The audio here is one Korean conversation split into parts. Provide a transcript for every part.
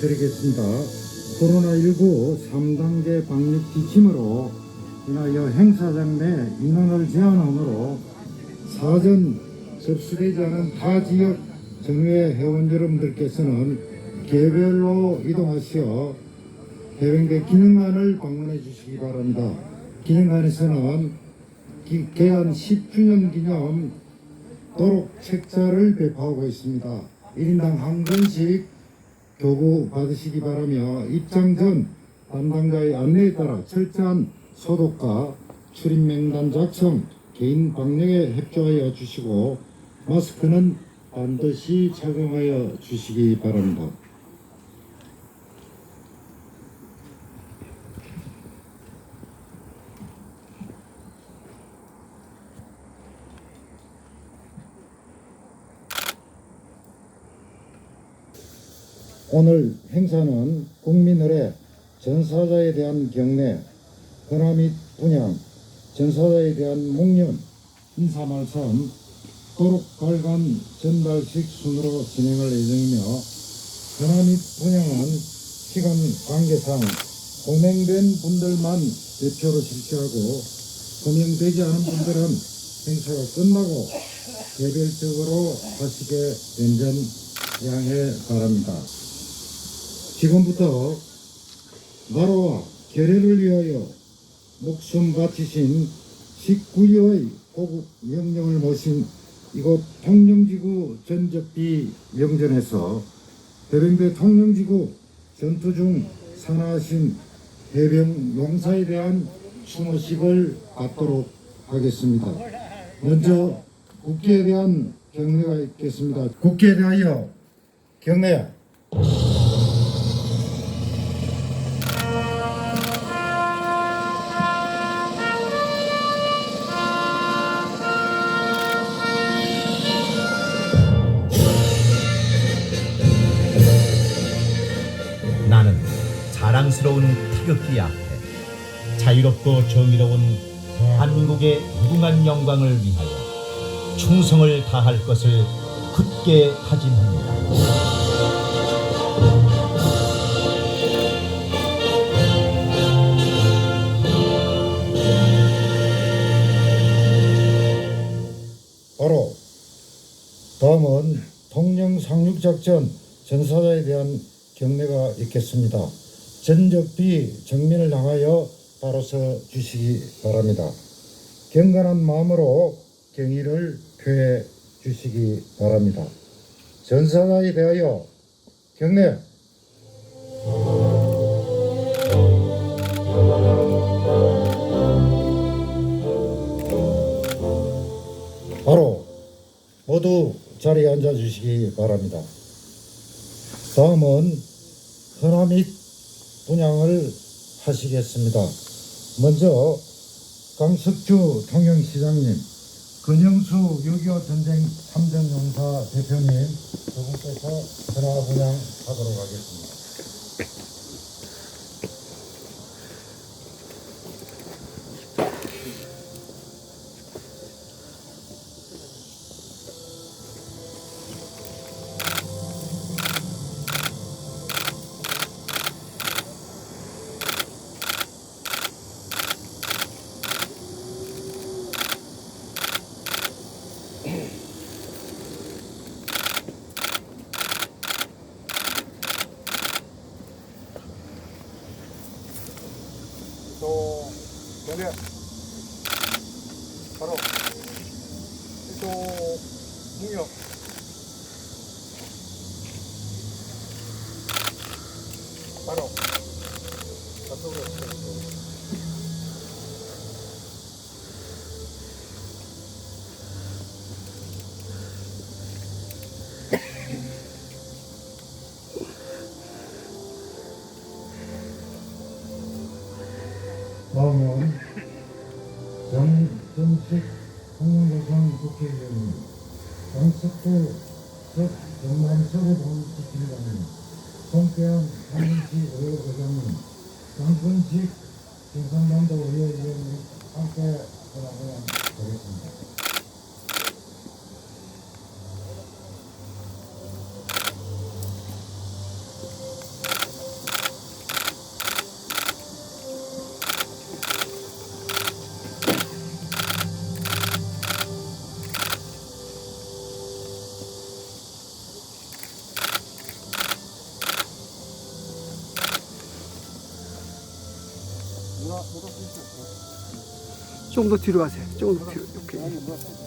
말씀드리겠습니다. 코로나19 3단계 방역 지침으로 인하여 행사장 내 인원을 제한함으로 사전 접수되지 않은 타 지역 정회 회원 여러분들께서는 개별로 이동하시어 해병대 기능관을 방문해 주시기 바랍니다. 기능관에서는 기- 개관 10주년 기념 도록 책자를 배포하고 있습니다. 1인당 한 권씩 교구 받으시기 바라며 입장 전 담당자의 안내에 따라 철저한 소독과 출입 명단 작성, 개인 방역에 협조하여 주시고 마스크는 반드시 착용하여 주시기 바랍니다. 오늘 행사는 국민을의 전사자에 대한 경례, 근화 및 분양, 전사자에 대한 묵념, 인사말씀, 도록 발간 전달식 순으로 진행할 예정이며 근화 및 분양은 시간 관계상 호명된 분들만 대표로 실시하고 호명되지 않은 분들은 행사가 끝나고 개별적으로 하시게 된 점 양해 바랍니다. 지금부터 나라와 결의를 위하여 목숨 바치신 19위의 호국 명령을 모신 이곳 통영지구 전적비 명전에서 해병대 통영지구 전투 중 산하하신 해병 용사에 대한 추모식을 갖도록 하겠습니다. 먼저 국기에 대한 경례가 있겠습니다. 국기에 대하여 경례. 자유롭고 정의로운 한국의 무궁한 영광을 위하여 충성을 다할 것을 굳게 다짐합니다. 바로 다음은 통영 상륙작전 전사자에 대한 경례가 있겠습니다. 전적비 정면을 향하여 바로 서 주시기 바랍니다. 경건한 마음으로 경의를 표해 주시기 바랍니다. 전사자에 대하여 경례. 바로 모두 자리에 앉아 주시기 바랍니다. 다음은 헌화 및 분양을 하시겠습니다. 먼저 강석주 통영시장님, 근영수 6.25 전쟁 3전 용사 대표님 두 분께서 헌화 분양하도록 하겠습니다. 또 경례. 바로 또 묵념 경상남도 의회의원님 함께 전화를 드리겠습니다. 좀더 뒤로 가세요. 조금 더 뒤로. 이렇게.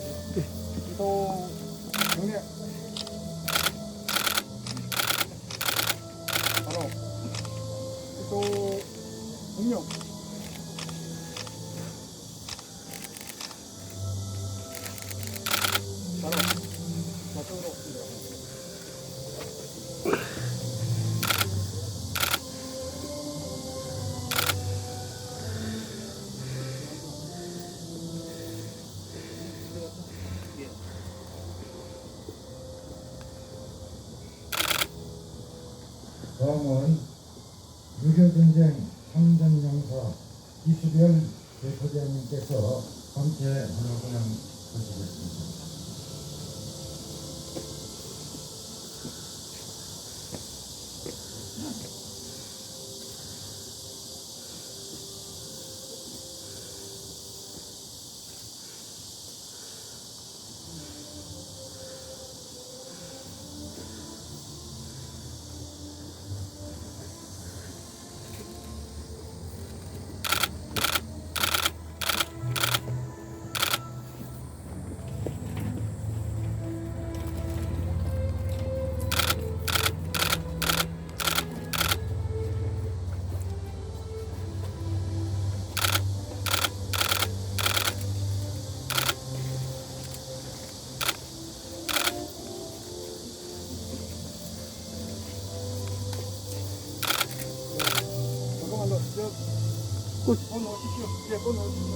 예, 꽃 넣으십시오.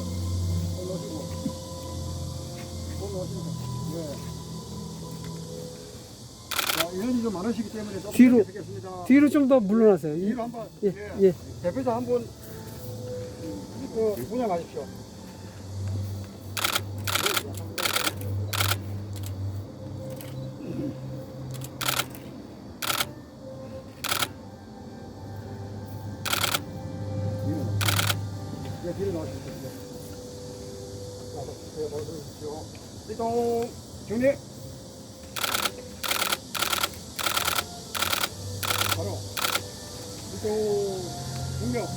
꽃 넣으시고. 꽃 넣으시고. 예. 자, 인원이 좀 많으시기 때문에 조금 뒤로. 드리겠습니다. 뒤로 좀 더 물러나세요. 이- 뒤로 한번. 예, 예. 대표자 한 분, 그, 분양하십시오. 이동, 정리. 바로, 이동, 중명.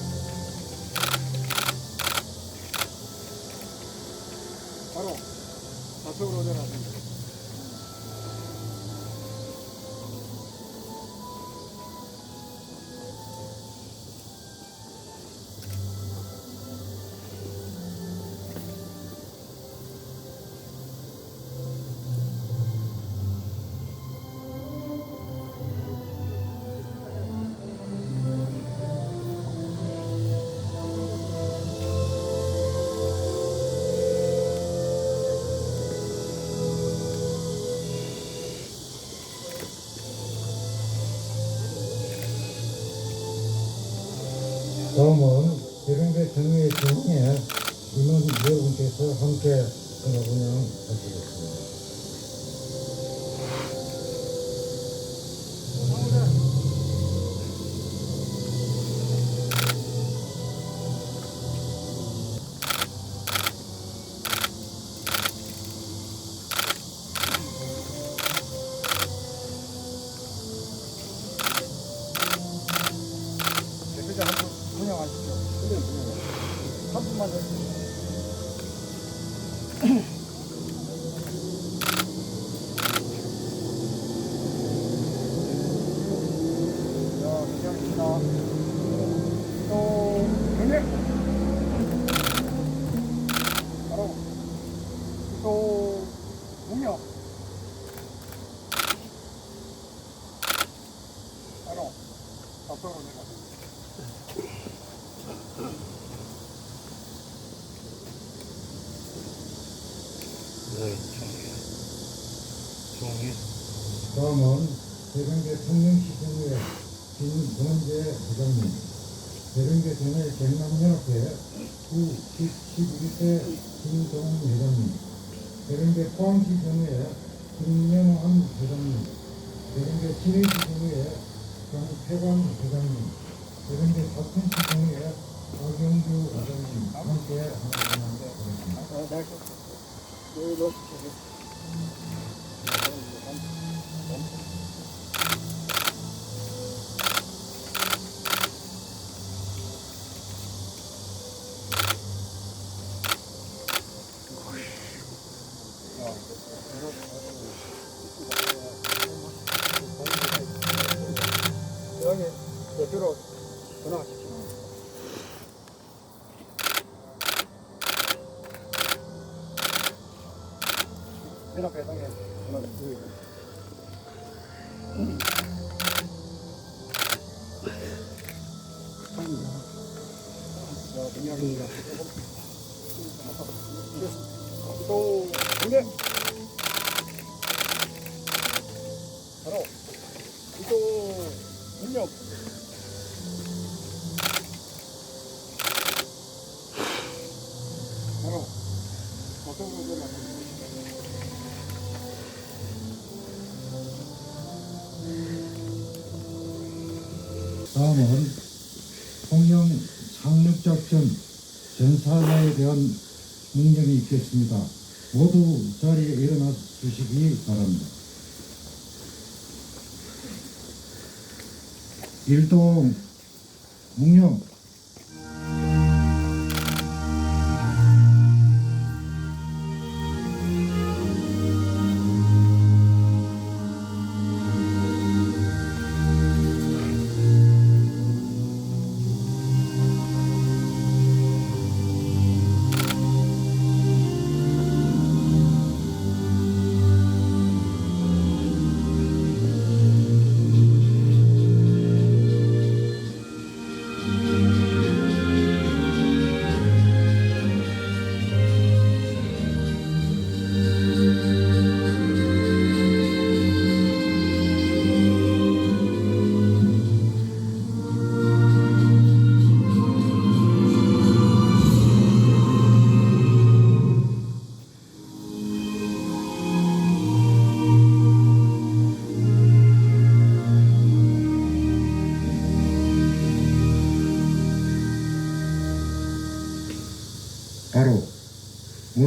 바로 좌측으로 내려갑니다. 임원 여러분께서 함께 하나그냥 하시겠습니다. 대령대 청년시정회 김문재 부장님, 대령대 전회 경남연합회 구 11대 김동훈 회장님, 대령대 포항시 정회 김영환 회장님, 대령대 신의시 정회 장태관 회장님, 대령대 사천시 정회 박영주 회장님 함께 하겠습니다. 아, 네, 또 공개. 바로 또 능력. 바로 어떤 분들이 다음은 통영 상륙작전 전사자에 대한 문경이 있겠습니다. 모두 자리에 일어나 주시기 바랍니다. 일동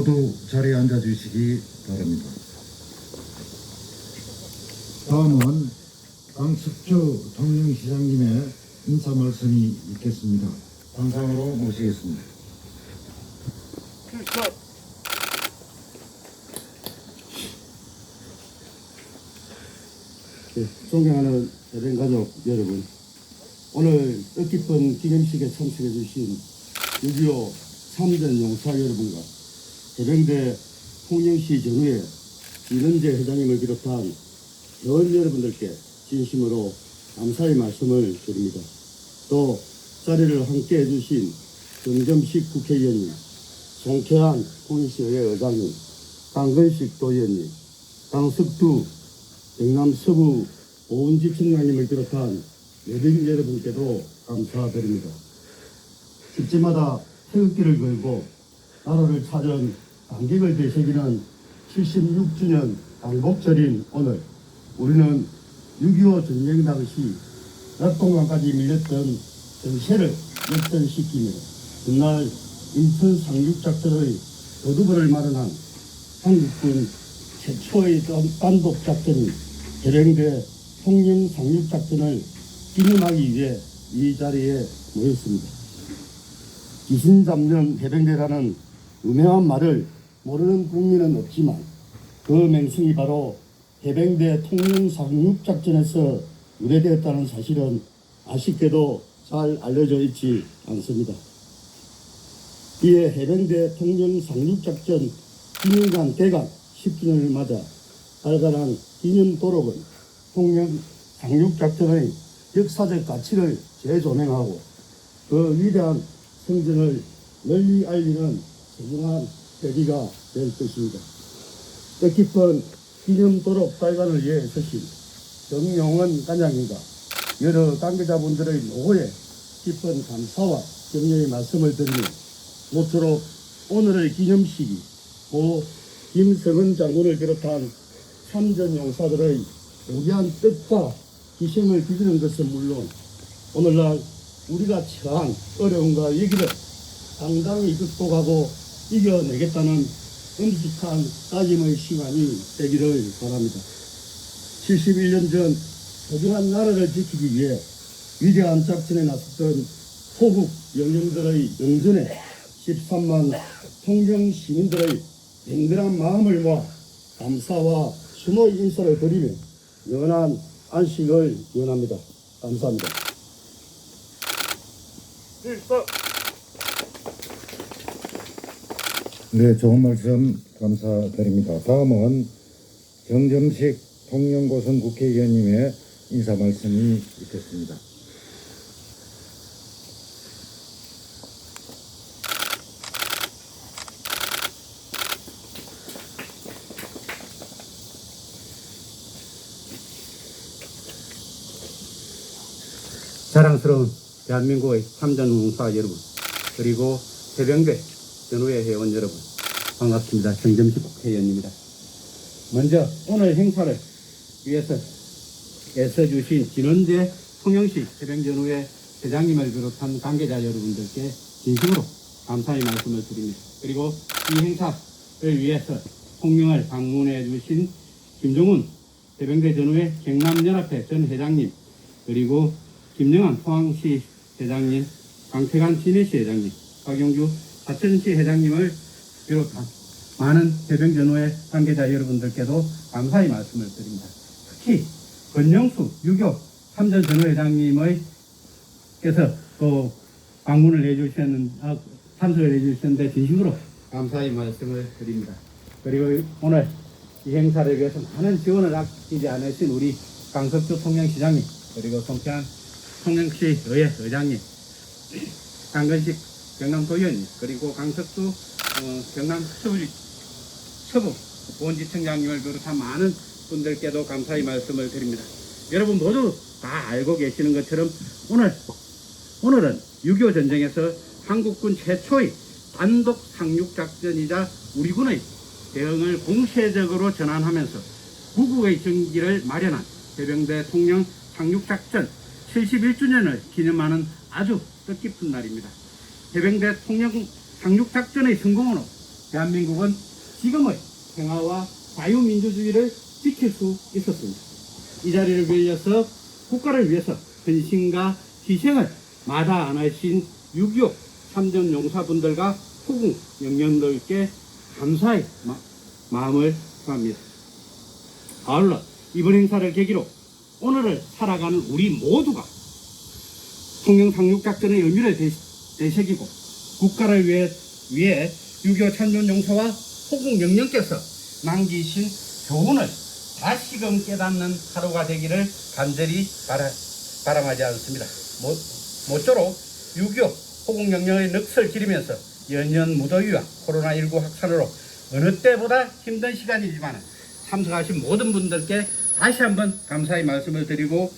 모두 자리에 앉아 주시기 바랍니다. 다음은 강숙주 통영시장님의 인사 말씀이 있겠습니다. 당상으로 모시겠습니다. 예, 존경하는 대변 가족 여러분, 오늘 뜻깊은 기념식에 참석해 주신 6.25 3전 용사 여러분과 해병대 통영시 전후의 이른재 회장님을 비롯한 회원 여러분들께 진심으로 감사의 말씀을 드립니다. 또 자리를 함께 해주신 정점식 국회의원님, 송태한 통영시의회 의장님, 강근식 도의원님, 강석두 경남 서부 보훈지청장님을 비롯한 여객 여러분께도 감사드립니다. 집집마다 태극기를 걸고 나라를 찾은 강객을 되새기는 76주년 강복절인 오늘 우리는 6.25 전쟁 당시 낙동강까지 밀렸던 정세를 역전시키며 그날 인천 상륙작전의 거두벌을 마련한 한국군 최초의 단- 단독 작전인 해병대 통영 상륙 작전을 기념하기 위해 이 자리에 모였습니다. 귀신 잡는 해병대라는 유명한 말을 모르는 국민은 없지만 그 맹승이 바로 해병대 통영 상륙 작전에서 유래되었다는 사실은 아쉽게도 잘 알려져 있지 않습니다. 이에 해병대 통영 상륙 작전 기념관 개관 10주년을 맞아 발간한 기념 도록은 통영 상륙작전의 역사적 가치를 재조명하고 그 위대한 성전을 널리 알리는 소중한 계기가 될 것입니다. 뜻깊은 기념 도록 발간을 위해 서신 정용원 관장님과 여러 관계자분들의 노고에 깊은 감사와 격려의 말씀을 드리며 모쪼록 오늘의 기념식이 고 김성은 장군을 비롯한 참전 용사들의 무기한 뜻과 희생을 기리는 것은 물론 오늘날 우리가 처한 어려움과 위기를 당당히 극복하고 이겨내겠다는 엄숙한 다짐의 시간이 되기를 바랍니다. 71년 전 소중한 나라를 지키기 위해 위대한 작전에 나섰던 호국 영령들의 영전에 13만 통영 시민들의 맹렬한 마음을 모아 감사와 수노의 인사를 드리며 영원한 안식을 원합니다. 감사합니다. 필살. 네, 좋은 말씀 감사드립니다. 다음은 정점식 통영고성 국회의원님의 인사 말씀이 있겠습니다. 자랑스러운 대한민국의 참전농사 여러분 그리고 해병대 전후의 회원 여러분 반갑습니다. 정점식 국회의원입니다. 먼저 오늘 행사를 위해서 애써주신 진원재 통영시 해병전후회 회장님을 비롯한 관계자 여러분들께 진심으로 감사의 말씀을 드립니다. 그리고 이 행사를 위해서 통영을 방문해 주신 김종훈 해병대 전후회 경남연합회 전 회장님 그리고 김영환 포항시 회장님, 강태관 신해시 회장님, 박영주 사천시 회장님을 비롯한 많은 해병전후회 관계자 여러분들께도 감사의 말씀을 드립니다. 특히 권영수 유교 참전전후 회장님의 께서 그 방문을 해주셨는 아, 참석을 해주셨는데 진심으로 감사의 말씀을 드립니다. 그리고 오늘 이 행사를 위해서 많은 지원을 아끼지 않으신 우리 강석주 통영시장님 그리고 송태한 통영시 의회 의장님 강건식 경남도의원님 그리고 강석수 어, 경남 서부 서부 보훈지청장님을 비롯한 많은 분들께도 감사의 말씀을 드립니다. 여러분 모두 다 알고 계시는 것처럼 오늘 오늘은 6.25 전쟁에서 한국군 최초의 단독 상륙 작전이자 우리 군의 대응을 공세적으로 전환하면서 구국의 정기를 마련한 해병대 통영 상륙 작전 71주년을 기념하는 아주 뜻깊은 날입니다. 해병 대 통영 상륙 작전의 성공으로 대한민국은 지금의 평화와 자유민주주의를 지킬 수 있었습니다. 이 자리를 빌려서 국가를 위해서 헌신과 희생을 마다 안 하신 6.25 참전 용사분들과 후궁 영령들께 감사의 마, 마음을 표합니다. 아울러 이번 행사를 계기로 오늘을 살아가는 우리 모두가 통영 상륙작전의 의미를 되, 되새기고 국가를 위해, 위해 6.25 참전 용사와 호국 명령께서 남기신 교훈을 다시금 깨닫는 하루가 되기를 간절히 바라, 바람하지 않습니다. 모, 모쪼록 6.25 호국 명령의 넋을 기리면서 연년 무더위와 코로나19 확산으로 어느 때보다 힘든 시간이지만 참석하신 모든 분들께 다시 한번 감사의 말씀을 드리고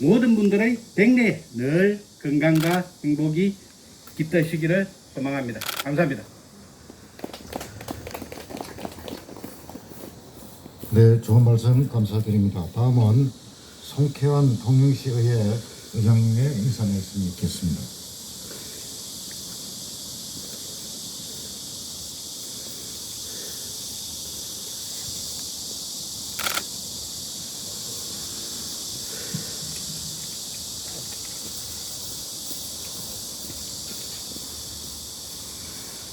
모든 분들의 백내에 늘 건강과 행복이 깃드시기를 소망합니다. 감사합니다. 네, 좋은 말씀 감사드립니다. 다음은 송태환 통영시 의회 의장님의 인사 말씀이 있겠습니다.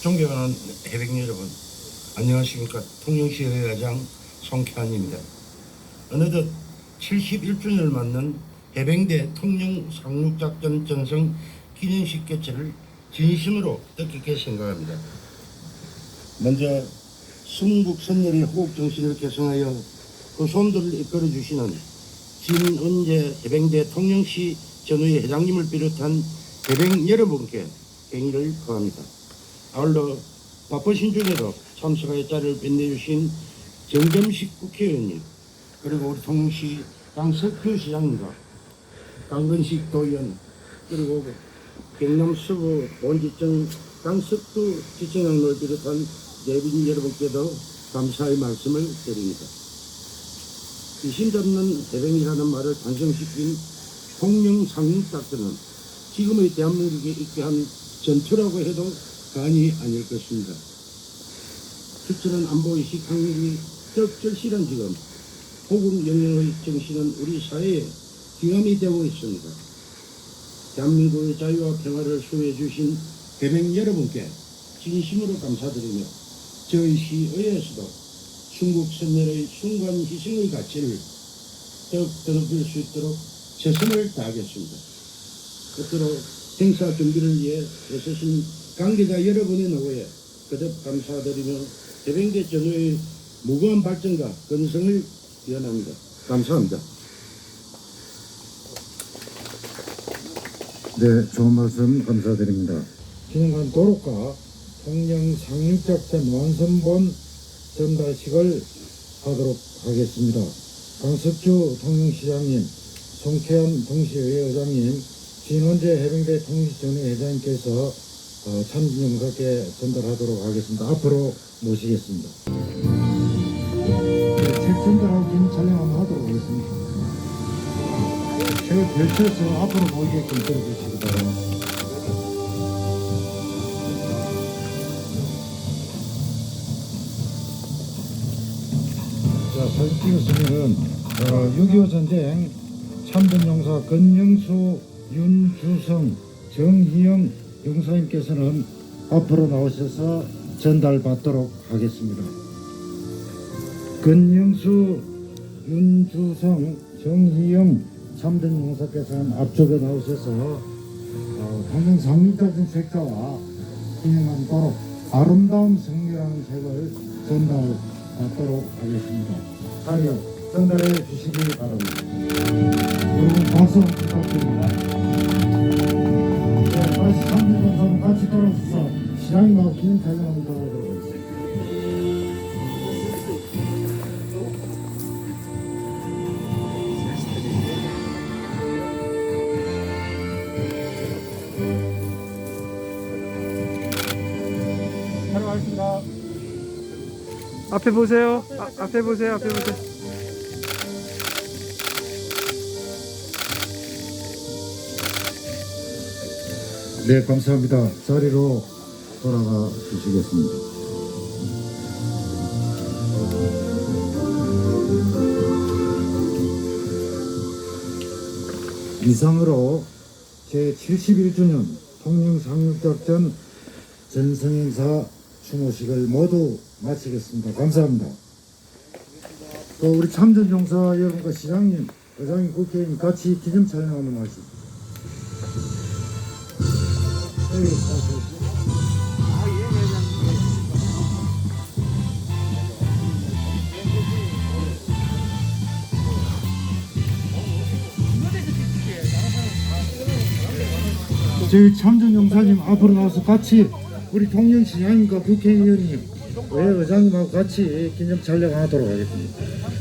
존경하는 해병 여러분, 안녕하십니까. 통영시 의회장 송쾌한입니다. 어느덧 71주년을 맞는 해병대 통영 상륙작전 전성 기념식 개최를 진심으로 뜻깊게 생각합니다. 먼저 순국 선열의 호국 정신을 개성하여 그 손들을 이끌어 주시는 진은재 해병대 통영시 전후의 회장님을 비롯한 해병 여러분께 경의를 표합니다. 아울러 바쁘신 중에도 참석하여 자리를 빛내주신 정점식 국회의원님 그리고 우리 통영시 강석규 시장님과 강건식 도의원 그리고 경남 서부 본지청 강석두 지청장을 비롯한 내빈 여러분께도 감사의 말씀을 드립니다. 이심잡는 대병이라는 말을 탄생시킨 통영 상륙작전은 지금의 대한민국에 있게 한 전투라고 해도 간이 아닐 것입니다. 수천은 안보의식 확률이 적절실한 지금 호국 영령의 정신은 우리 사회에 귀감이 되고 있습니다. 대한민국의 자유와 평화를 수호해 주신 대명 여러분께 진심으로 감사드리며 저희 시의회에서도 중국 선열의 순간 희생의 가치를 더욱 드높일 수 있도록 최선을 다하겠습니다. 끝으로 행사 준비를 위해 애쓰신 관계자 여러분의 노고에 거듭 감사드리며 해병대 전후의 무거운 발전과 건성을 미안합니다. 감사합니다. 네, 좋은 말씀 감사드립니다. 기념관 도로가 통영 상륙작전 완성본 전달식을 하도록 하겠습니다. 강석주 통영시장님, 송태현 동시의회 의장님, 진원재 해병대 통일전회 회장님께서 어, 참진영사께 전달하도록 하겠습니다. 앞으로 모시겠습니다. 네, 책 전달하고 긴 촬영 한번 하도록 하겠습니다. 책을 펼쳐서 앞으로 보이게끔 들어주시기 바랍니다. 자, 사진 찍었으면은, 어, 6.25 전쟁 참전용사 건영수, 윤주성, 정희영 용사님께서는 앞으로 나오셔서 전달받도록 하겠습니다. 건영수, 윤주성, 정희영 참전 용사께서는 앞쪽에 나오셔서 어, 강릉 상륙작전 책자와 기념한 도록 아름다운 승리라는 책을 전달받도록 하겠습니다. 자료 전달해 주시기 바랍니다. 여러분 박수 부탁드립니다. 참전 용사분 같이 돌아서서 시장님하고 기념 촬영 한번 돌아가도록 하겠습니다. 앞에 보세요. 아, 앞에 보세요. 앞에 보세요. 네, 감사합니다. 자리로 돌아가 주시겠습니다. 이상으로 제71주년 통영상륙작전 전성행사 추모식을 모두 마치겠습니다. 감사합니다. 또 우리 참전용사 여러분과 시장님, 의장님, 국회의원 같이 기념 촬영 한번 하시죠. 저희 참전 용사님 앞으로 나와서 같이 우리 통영시장님과 국회의원님, 왜 의장님하고 같이 기념 촬영하도록 하겠습니다.